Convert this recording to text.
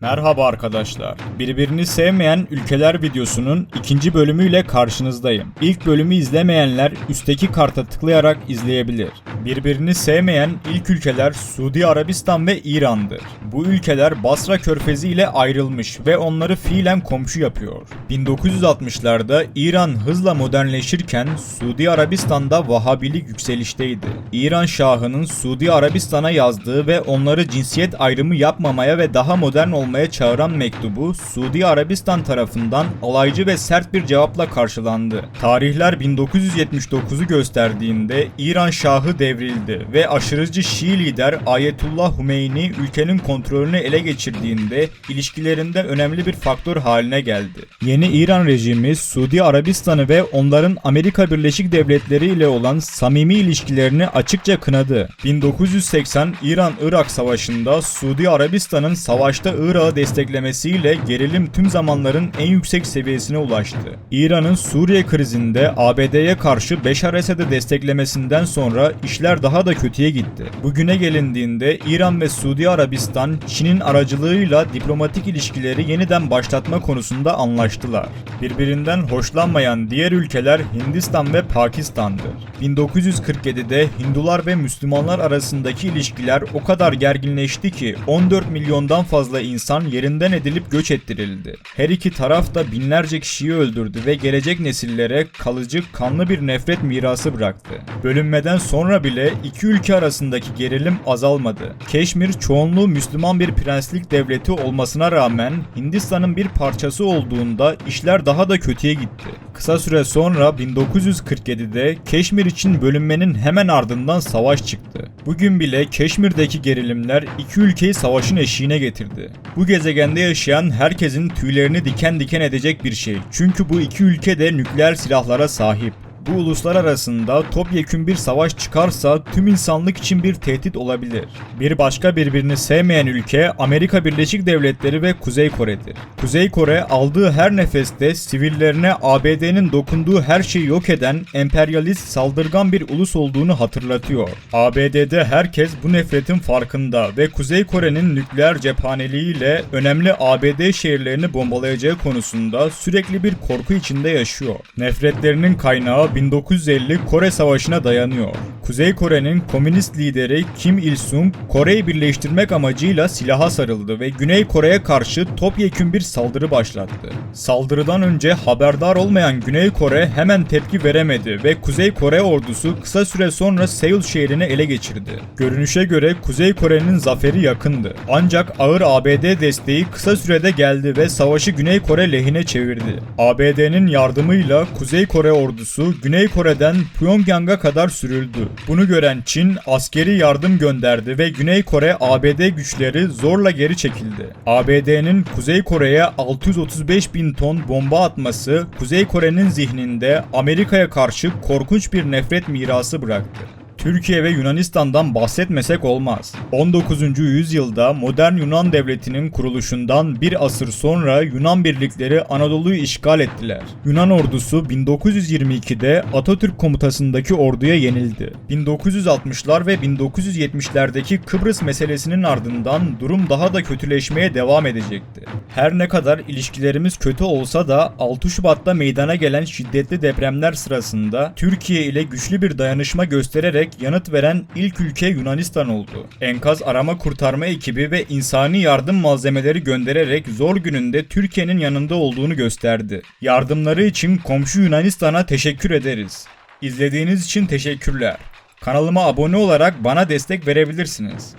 Merhaba arkadaşlar. Birbirini sevmeyen ülkeler videosunun ikinci bölümüyle karşınızdayım. İlk bölümü izlemeyenler üstteki karta tıklayarak izleyebilir. Birbirini sevmeyen ilk ülkeler Suudi Arabistan ve İran'dır. Bu ülkeler Basra Körfezi ile ayrılmış ve onları fiilen komşu yapıyor. 1960'larda İran hızla modernleşirken Suudi Arabistan'da Vahabilik yükselişteydi. İran Şahı'nın Suudi Arabistan'a yazdığı ve onları cinsiyet ayrımı yapmamaya ve daha modern olmaya çağıran mektubu Suudi Arabistan tarafından alaycı ve sert bir cevapla karşılandı. Tarihler 1979'u gösterdiğinde İran Şahı devrildi ve aşırıcı Şii lider Ayetullah Hümeyni ülkenin kontrolünü ele geçirdiğinde ilişkilerinde önemli bir faktör haline geldi. Yeni İran rejimi Suudi Arabistan'ı ve onların Amerika Birleşik Devletleri ile olan samimi ilişkilerini açıkça kınadı. 1980 İran-Irak Savaşı'nda Suudi Arabistan'ın savaşta Irak'ı desteklemesiyle gerilim tüm zamanların en yüksek seviyesine ulaştı. İran'ın Suriye krizinde ABD'ye karşı Beşar Esed'i desteklemesinden sonra işler daha da kötüye gitti. Bugüne gelindiğinde İran ve Suudi Arabistan Çin'in aracılığıyla diplomatik ilişkileri yeniden başlatma konusunda anlaştılar. Birbirinden hoşlanmayan diğer ülkeler Hindistan ve Pakistan'dır. 1947'de Hindular ve Müslümanlar arasındaki ilişkiler o kadar gerginleşti ki 14 milyondan fazla insan yerinden edilip göç ettirildi. Her iki taraf da binlerce kişiyi öldürdü ve gelecek nesillere kalıcı kanlı bir nefret mirası bıraktı. Bölünmeden sonra bile iki ülke arasındaki gerilim azalmadı. Keşmir çoğunluğu Müslüman bir prenslik devleti olmasına rağmen Hindistan'ın bir parçası olduğunda işler daha da kötüye gitti. Kısa süre sonra 1947'de Keşmir için bölünmenin hemen ardından savaş çıktı. Bugün bile Keşmir'deki gerilimler iki ülkeyi savaşın eşiğine getirdi. Bu gezegende yaşayan herkesin tüylerini diken diken edecek bir şey. Çünkü bu iki ülke de nükleer silahlara sahip. Bu uluslar arasında topyekün bir savaş çıkarsa tüm insanlık için bir tehdit olabilir. Bir başka birbirini sevmeyen ülke Amerika Birleşik Devletleri ve Kuzey Kore'dir. Kuzey Kore aldığı her nefeste sivillerine ABD'nin dokunduğu her şeyi yok eden emperyalist saldırgan bir ulus olduğunu hatırlatıyor. ABD'de herkes bu nefretin farkında ve Kuzey Kore'nin nükleer cephaneliğiyle önemli ABD şehirlerini bombalayacağı konusunda sürekli bir korku içinde yaşıyor. Nefretlerinin kaynağı 1950 Kore Savaşı'na dayanıyor. Kuzey Kore'nin komünist lideri Kim Il-sung, Kore'yi birleştirmek amacıyla silaha sarıldı ve Güney Kore'ye karşı topyekün bir saldırı başlattı. Saldırıdan önce haberdar olmayan Güney Kore hemen tepki veremedi ve Kuzey Kore ordusu kısa süre sonra Seul şehrini ele geçirdi. Görünüşe göre Kuzey Kore'nin zaferi yakındı. Ancak ağır ABD desteği kısa sürede geldi ve savaşı Güney Kore lehine çevirdi. ABD'nin yardımıyla Kuzey Kore ordusu Güney Kore'den Pyongyang'a kadar sürüldü. Bunu gören Çin askeri yardım gönderdi ve Güney Kore ABD güçleri zorla geri çekildi. ABD'nin Kuzey Kore'ye 635 bin ton bomba atması Kuzey Kore'nin zihninde Amerika'ya karşı korkunç bir nefret mirası bıraktı. Türkiye ve Yunanistan'dan bahsetmesek olmaz. 19. yüzyılda modern Yunan devletinin kuruluşundan bir asır sonra Yunan birlikleri Anadolu'yu işgal ettiler. Yunan ordusu 1922'de Atatürk komutasındaki orduya yenildi. 1960'lar ve 1970'lerdeki Kıbrıs meselesinin ardından durum daha da kötüleşmeye devam edecekti. Her ne kadar ilişkilerimiz kötü olsa da 6 Şubat'ta meydana gelen şiddetli depremler sırasında Türkiye ile güçlü bir dayanışma göstererek yanıt veren ilk ülke Yunanistan oldu. Enkaz arama kurtarma ekibi ve insani yardım malzemeleri göndererek zor gününde Türkiye'nin yanında olduğunu gösterdi. Yardımları için komşu Yunanistan'a teşekkür ederiz. İzlediğiniz için teşekkürler. Kanalıma abone olarak bana destek verebilirsiniz.